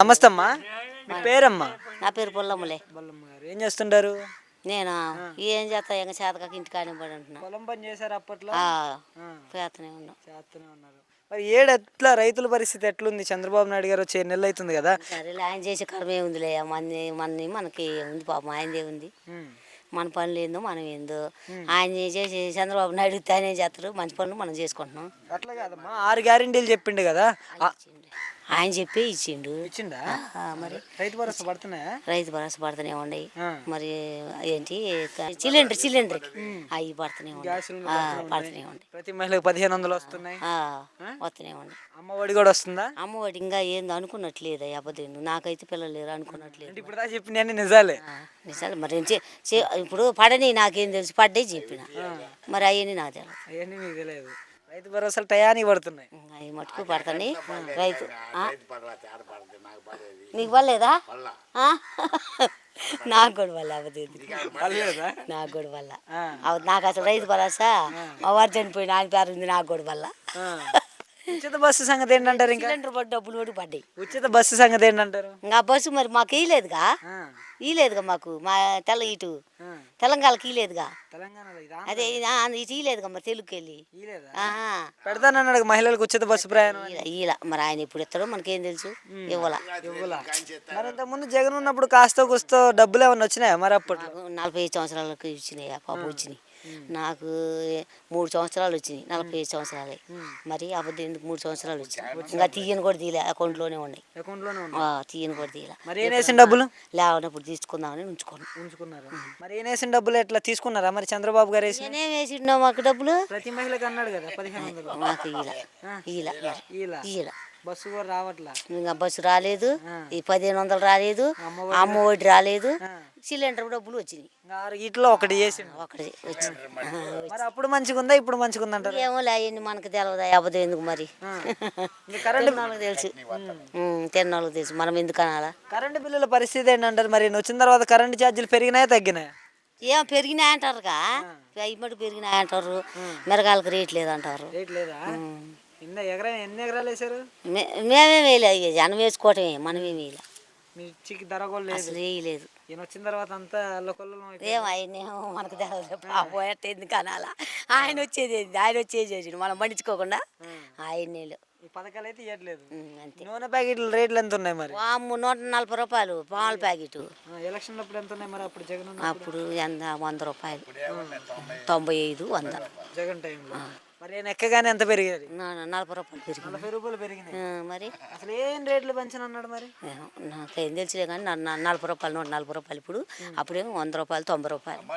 నమస్తే అమ్మా మీ పేరమ్మా? నా పేరు పుల్లమ్మలే బల్లమ్మ గారు ఏం చేస్తుంటారు? నేను? ఏం చేస్తా? ఎంగ చేతకాక ఇంటికాడే పడి ఉంటున్నా పొలం పని చేశారు అప్పట్లో? ఆ, ఆ, చేతనే ఉన్నాం. చేస్తూనే ఉన్నారు. మరి ఏడు ఎట్లా రైతుల పరిస్థితి ఎట్లుంది? చంద్రబాబు నాయుడు గారు వచ్చే నెల అవుతుంది కదా. సరేలే ఆయన చేసే కర్మ ఏముందిలే మన మన మనకి ఉంది పాపం ఆయనదే ఉంది. ఉమ్. మన పనులు ఏందో మనం ఏందో. ఆయన చేసే చంద్రబాబు నాయుడు ఆయనే చేస్తారు మంచి పనులు మనం చేసుకుంటున్నాం. అట్లా కాదమ్మా. ఆరు గ్యారెంటీలు చెప్పిండు కదా. ఆ, ఆయన చెప్పే ఇచ్చిండు. మరి. రైతు భరోసా పడుతున్నాయా? రైతు భరోసా పడుతూనే ఉన్నాయి. మరి ఏంటి సిలిండర్ సిలిండర్కి అవి పడుతూనే ఉన్నాయి. సిలిండర్ పడుతూనే ఉన్నాయి. ప్రతి మహిళకు పదిహేను వందలు వస్తున్నాయి. వస్తూనే ఉన్నాయి. అమ్మ ఒడి కూడా వస్తుందా? అమ్మఒడి ఇంకా ఏందో అనుకున్నట్లేదు అబద్ధం నాకైతే పిల్లలు లేరు అనుకున్నట్లేదు. ఇప్పుడు చెప్పిన నిజాలే. నిజాలు. మరి ఇప్పుడు పడని నాకేం తెలుసు పడ్డే చెప్పిన. మరి అవన్నీ నాకు తెలియదు అవన్నీ మీకు తెలియదు రైతు భరోసాలు టయానికి పడుతున్నాయి. అవి మటుకు పడతాయి రైతు ఆ? నీకు పడలేదా. ఆ? నాకు కూడా వల్ల పర్లేదా నాకు కూడా వల్ల ఆ. అవ- నాకు అసలు రైతు భరోసా? మా వారు చనిపోయిన ఆయన పేరు ఉంది నాకు కూడా వల్ల ఆ. ఉచిత బస్సు సంగతి ఏంటంటారు ఇంకా? సిలిండర్ పడి డబ్బులు పడి పడ్డాయి. ఉచిత బస్సు సంగతి ఏంటంటారు? ఇంకా బస్సు మరి మాకు ఇయ్యలేదుగా? ఆ, ఇయ్యలేదుగా మాకు? మా తెల్ల ఇటు. ఆ. తెలంగాణకి ఇదా అదే ఇది- ఇయ్యలేదుగా మరి తెలుగుకి వెళ్ళి. పెడతానన్నాడు మహిళలకు ఉచిత బస్సు ప్రయాణం ఈల మరి ఆయన ఎప్పుడు ఇస్తాడో మనకేం తెలుసు. ఇవ్వాల. మరి ఇంతకుముందు జగన్ ఉన్నప్పుడు కాస్తో కూస్తో డబ్బులు ఏమన్నా వచ్చినాయా మరి నాకు నలభై ఐదు సంవత్సరాలకు ఇచ్చినాయి పాప వచ్చినాయి. నాకు మూడు సంవత్సరాలు వచ్చినాయి నలభై ఐదు సంవత్సరాలే. మరి అబద్ధం ఎందుకు మూడు సంవత్సరాలు వచ్చినాయి? ఇంకా తీయని కూడా తీయలే అకౌంట్లోనే ఉన్నాయి. తీయని కూడా తీయలే. మరి ఏం వేసిన డబ్బులు? లేవనప్పుడు తీసుకుందామని ఉంచుకోను ఉంచుకున్నారు? మరి ఏం వేసిన డబ్బులు? ఎట్లా తీసుకున్నారా? మరి చంద్రబాబు గారు వేసిన నేనేం వేసిండు మాకు డబ్బులు? ప్రతి మహిళకి అన్నాడు కదా పదిహేను వందలు. మాకు ఈల మరి. ఇలా ఈల బస్సు కూడా రావట్లా. ఇంకా బస్సు రాలేదు. ఈ పదిహేను వందలు రాలేదు అమ్మఒడి అమ్మ ఒడి రాలేదు. సిలిండర్ డబ్బులు వచ్చినాయి. ఇట్లో ఒకటి చేసిండు. ఒకటి వచ్చింది. అప్పుడు మంచిగా ఉందా ఇప్పుడు మంచిగా ఉందంటారు ఏమో అవన్నీ మనకు తెలియదు అబద్ధం ఎందుకు మరి? కరెంటు తిన్నోళ్ళకి తెలుసు. తిన్నోళ్ళకి తెలుసు. మనం ఎందుకు అనాలా? కరెంటు బిల్లుల పరిస్థితి ఏంటంటారు మరి? వచ్చిన తర్వాత కరెంటు ఛార్జీలు పెరిగినాయా తగ్గినాయా? ఏం పెరిగినాయి అంటారుగా? ఇమ్మటి పెరిగినాయి అంటారు. మిరగాయలకు రేట్ లేదంటారు. రేట్ లేదా? ఎన్ని ఎకరా ఎన్ని ఎకరాలు వేసారు మేమే వేయలే ఇక. జనం వేసుకోవటమే మనమేం వేయలే. మిర్చికి ధర కూడా లేదు. అసలు వేయలేదు. ఈయన వచ్చిన తర్వాత అంతా అల్లకొల్లం అయిపోయింది. ఏం ఆయన మనకు ఎట్ట ఎందుకు అనాలా. ఆయన వచ్చేది? ఆయన వచ్చేది చేసిండు. మనం పండించుకోకుండా ఆయన ఈ పథకాలు అయితే ఇవ్వట్లేదు అంతే. నూనె ప్యాకెట్ల రేట్లు ఎంత ఉన్నాయి మరి? వామ్ము నూట నలభై రూపాయలు పాల ప్యాకెట్. ఆ, ఎలక్షన్లు అప్పుడు ఎంత ఉన్నాయి మరి? అప్పుడు జగన్ అప్పుడు? ఎంత? వంద రూపాయలు. తొంభై ఐదు వంద జగన్ టైంలో. మరి నేను ఎక్కగానే ఎంత పెరిగేది? నా- నలభై రూపాయలు పెరిగింది. నలభై రూపాయలు పెరిగినాయి. ఆ, మరి? అసలు ఏం రేట్లు పెంచను అన్నాడు మరి? నాకేం తెలిసిలే కానీ నలభై రూపాయలు నూట నలభై రూపాయలు ఇప్పుడు. అప్పుడేమో వంద రూపాయలు తొంభై రూపాయలు.